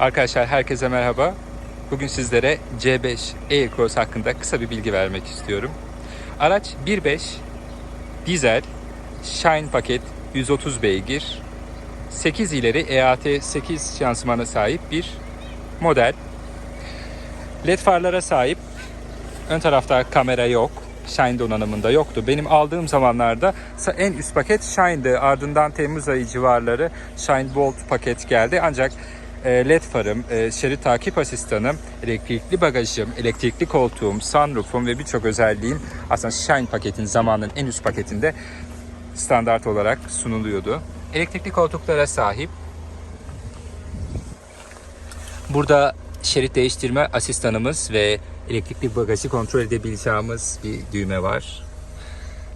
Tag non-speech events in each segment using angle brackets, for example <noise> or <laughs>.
Arkadaşlar herkese merhaba. Bugün sizlere C5 e-Cross hakkında kısa bir bilgi vermek istiyorum. Araç 1.5 dizel Shine paket 130 beygir 8 ileri EAT 8 şanzımana sahip bir model. LED farlara sahip. Ön tarafta kamera yok. Shine donanımında yoktu. Benim aldığım zamanlarda en üst paket Shine'dı. Ardından Temmuz ayı civarları Shine Bolt paket geldi. Ancak LED farım, e, şerit takip asistanım, elektrikli bagajım, elektrikli koltuğum, sunroofum ve birçok özelliğim aslında Shine paketin zamanının en üst paketinde standart olarak sunuluyordu. Elektrikli koltuklara sahip. Burada şerit değiştirme asistanımız ve elektrikli bagajı kontrol edebileceğimiz bir düğme var.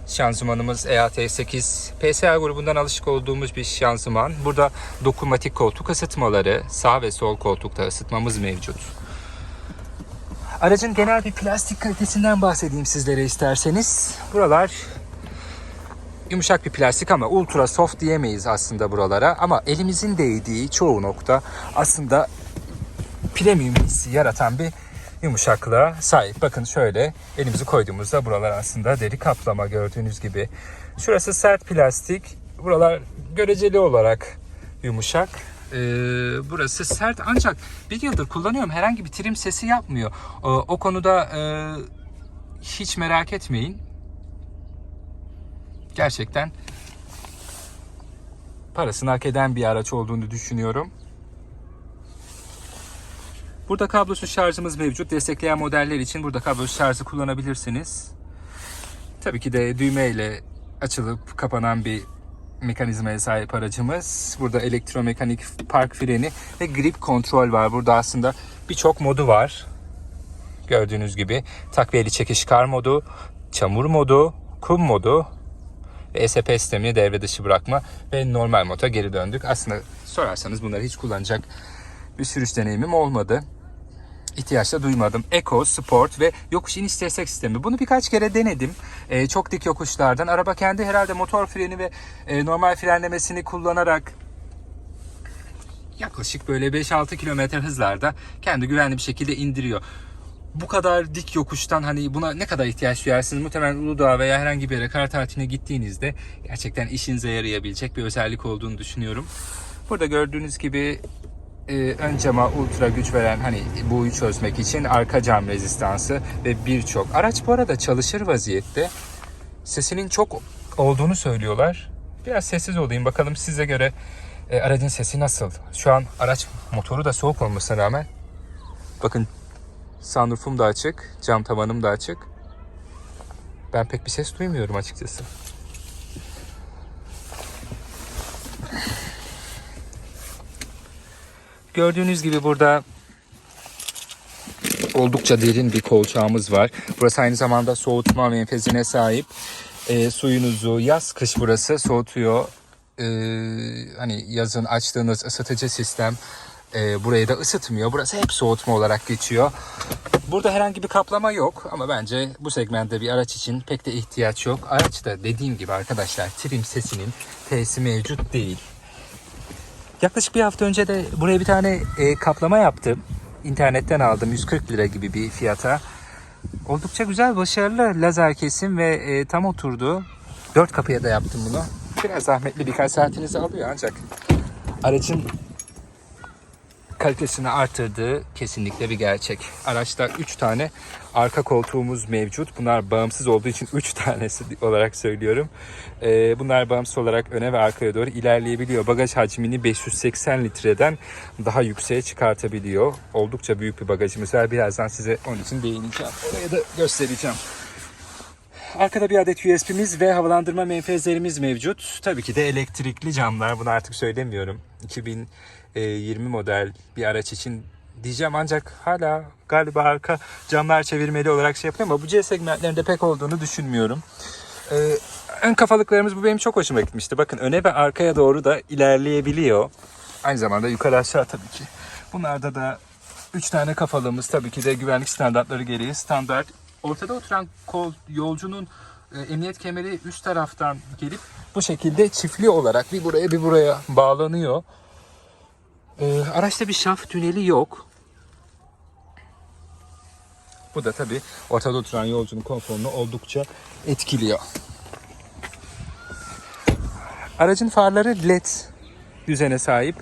Şanzımanımız E EAT8 PSA grubundan alışık olduğumuz bir şanzıman. Burada dokunmatik koltuk ısıtmaları, sağ ve sol koltukta ısıtmamız mevcut. Aracın genel bir plastik kalitesinden bahsedeyim sizlere isterseniz. Buralar yumuşak bir plastik ama ultra soft diyemeyiz aslında buralara. Ama elimizin değdiği çoğu nokta aslında premium hissi yaratan bir yumuşaklığa sahip. Bakın şöyle elimizi koyduğumuzda buralar aslında deri kaplama gördüğünüz gibi. Şurası sert plastik. Buralar göreceli olarak yumuşak. Ee, burası sert ancak bir yıldır kullanıyorum. Herhangi bir trim sesi yapmıyor. O, o konuda e, hiç merak etmeyin. Gerçekten parasını hak eden bir araç olduğunu düşünüyorum. Burada kablosuz şarjımız mevcut. Destekleyen modeller için burada kablosuz şarjı kullanabilirsiniz. Tabii ki de düğme ile açılıp kapanan bir mekanizmaya sahip aracımız. Burada elektromekanik park freni ve grip kontrol var. Burada aslında birçok modu var. Gördüğünüz gibi takviyeli çekiş kar modu, çamur modu, kum modu ve ESP sistemini devre dışı bırakma ve normal moda geri döndük. Aslında sorarsanız bunları hiç kullanacak bir sürüş deneyimim olmadı. İhtiyaç da duymadım. Eco, Sport ve yokuş iniş destek sistemi. Bunu birkaç kere denedim. Ee, çok dik yokuşlardan. Araba kendi herhalde motor freni ve e, normal frenlemesini kullanarak yaklaşık böyle 5-6 kilometre hızlarda kendi güvenli bir şekilde indiriyor. Bu kadar dik yokuştan hani buna ne kadar ihtiyaç duyarsınız? Muhtemelen Uludağ veya herhangi bir yere kar tatiline gittiğinizde gerçekten işinize yarayabilecek bir özellik olduğunu düşünüyorum. Burada gördüğünüz gibi e, ön cama ultra güç veren hani buğuyu çözmek için arka cam rezistansı ve birçok araç bu arada çalışır vaziyette. Sesinin çok olduğunu söylüyorlar. Biraz sessiz olayım bakalım size göre e, aracın sesi nasıl? Şu an araç motoru da soğuk olmasına rağmen bakın sunroofum da açık, cam tavanım da açık. Ben pek bir ses duymuyorum açıkçası. Gördüğünüz gibi burada oldukça derin bir kolçağımız var. Burası aynı zamanda soğutma menfezine sahip. E, suyunuzu yaz kış burası soğutuyor. E, hani yazın açtığınız ısıtıcı sistem e, burayı da ısıtmıyor. Burası hep soğutma olarak geçiyor. Burada herhangi bir kaplama yok ama bence bu segmentte bir araç için pek de ihtiyaç yok. Araçta dediğim gibi arkadaşlar trim sesinin T'si mevcut değil. Yaklaşık bir hafta önce de buraya bir tane e, kaplama yaptım. İnternetten aldım 140 lira gibi bir fiyata. Oldukça güzel, başarılı lazer kesim ve e, tam oturdu. Dört kapıya da yaptım bunu. Biraz zahmetli birkaç saatinizi alıyor ancak aracın kalitesini artırdığı kesinlikle bir gerçek. Araçta 3 tane arka koltuğumuz mevcut. Bunlar bağımsız olduğu için 3 <laughs> tanesi olarak söylüyorum. Ee, bunlar bağımsız olarak öne ve arkaya doğru ilerleyebiliyor. Bagaj hacmini 580 litreden daha yükseğe çıkartabiliyor. Oldukça büyük bir bagajımız var. Birazdan size onun için değineceğim. Oraya da göstereceğim. Arkada bir adet USB'miz ve havalandırma menfezlerimiz mevcut. Tabii ki de elektrikli camlar. Bunu artık söylemiyorum. 2020 model bir araç için diyeceğim ancak hala galiba arka camlar çevirmeli olarak şey yapıyor ama bu C segmentlerinde pek olduğunu düşünmüyorum. Ee, ön kafalıklarımız bu benim çok hoşuma gitmişti. Bakın öne ve arkaya doğru da ilerleyebiliyor. Aynı zamanda yukarı aşağı tabii ki. Bunlarda da 3 tane kafalığımız tabii ki de güvenlik standartları gereği standart. Ortada oturan kol yolcunun e, emniyet kemeri üst taraftan gelip bu şekilde çiftli olarak bir buraya bir buraya bağlanıyor. Ee, araçta bir şaft tüneli yok. Bu da tabii ortada oturan yolcunun konforunu oldukça etkiliyor. Aracın farları led düzene sahip.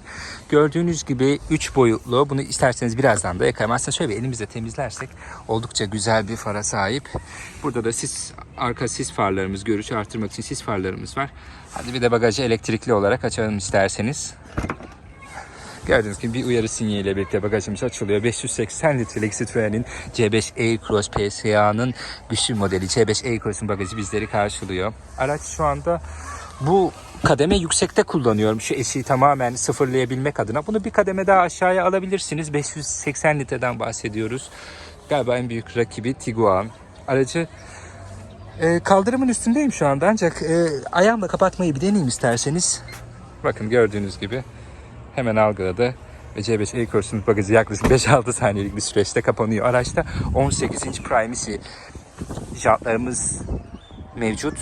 Gördüğünüz gibi 3 boyutlu. Bunu isterseniz birazdan da yakarım. Aslında şöyle elimizle temizlersek oldukça güzel bir fara sahip. Burada da sis, arka sis farlarımız, görüşü artırmak için sis farlarımız var. Hadi bir de bagajı elektrikli olarak açalım isterseniz. Gördüğünüz gibi bir uyarı sinyaliyle birlikte bagajımız açılıyor. 580 litrelik Citroen'in C5 Aircross PSA'nın güçlü modeli C5 Aircross'un bagajı bizleri karşılıyor. Araç şu anda bu kademe yüksekte kullanıyorum. Şu eşiği tamamen sıfırlayabilmek adına. Bunu bir kademe daha aşağıya alabilirsiniz. 580 litreden bahsediyoruz. Galiba en büyük rakibi Tiguan. Aracı e, kaldırımın üstündeyim şu anda ancak e, ayağımla kapatmayı bir deneyeyim isterseniz. Bakın gördüğünüz gibi hemen algıladı ve C5 Aircross'un bagajı yaklaşık 5-6 saniyelik bir süreçte kapanıyor. Araçta 18 inç Primacy jantlarımız mevcut.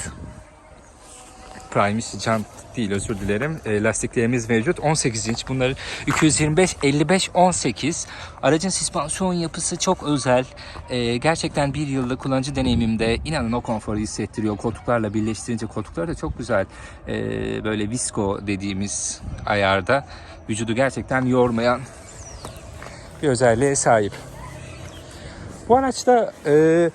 Primacy jant değil özür dilerim. E, lastiklerimiz mevcut. 18 inç. Bunların 225, 55, 18. Aracın süspansiyon yapısı çok özel. E, gerçekten bir yıllık kullanıcı deneyimimde inanın o konforu hissettiriyor. Koltuklarla birleştirince koltuklar da çok güzel. E, böyle visco dediğimiz ayarda vücudu gerçekten yormayan bir özelliğe sahip. Bu araçta e,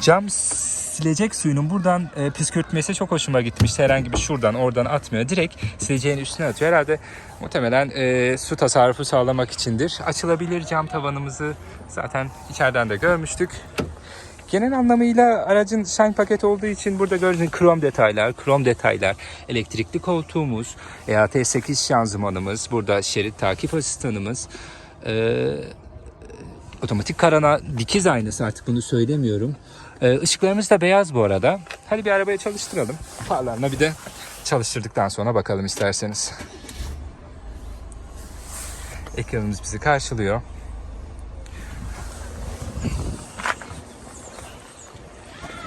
cam silecek suyunun buradan e, püskürtmesi çok hoşuma gitmişti. Herhangi bir şuradan oradan atmıyor. Direkt sileceğin üstüne atıyor. Herhalde muhtemelen e, su tasarrufu sağlamak içindir. Açılabilir cam tavanımızı zaten içeriden de görmüştük. Genel anlamıyla aracın shine paket olduğu için burada gördüğünüz krom detaylar, krom detaylar, elektrikli koltuğumuz, E EAT8 şanzımanımız, burada şerit takip asistanımız, e, otomatik karana dikiz aynası artık bunu söylemiyorum. Ee, ışıklarımız da beyaz bu arada. Hadi bir arabaya çalıştıralım. Farlarına bir de çalıştırdıktan sonra bakalım isterseniz. Ekranımız bizi karşılıyor.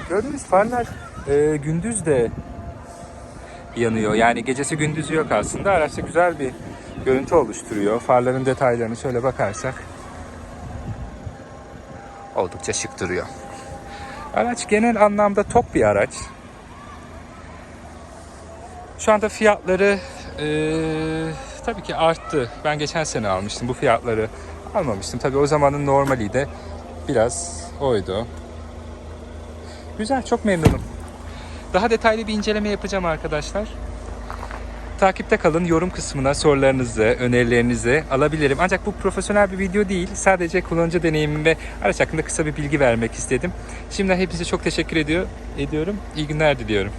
Gördüğünüz farlar e, gündüz de yanıyor. Yani gecesi gündüzü yok aslında. Araçta güzel bir görüntü oluşturuyor. Farların detaylarını şöyle bakarsak oldukça şık duruyor. Araç genel anlamda top bir araç. Şu anda fiyatları eee, tabii ki arttı. Ben geçen sene almıştım. Bu fiyatları almamıştım. Tabii o zamanın normali de biraz oydu. Güzel, çok memnunum. Daha detaylı bir inceleme yapacağım arkadaşlar. Takipte kalın. Yorum kısmına sorularınızı, önerilerinizi alabilirim. Ancak bu profesyonel bir video değil. Sadece kullanıcı deneyimim ve araç hakkında kısa bir bilgi vermek istedim. Şimdiden hepinize çok teşekkür ediyor, ediyorum. İyi günler diliyorum.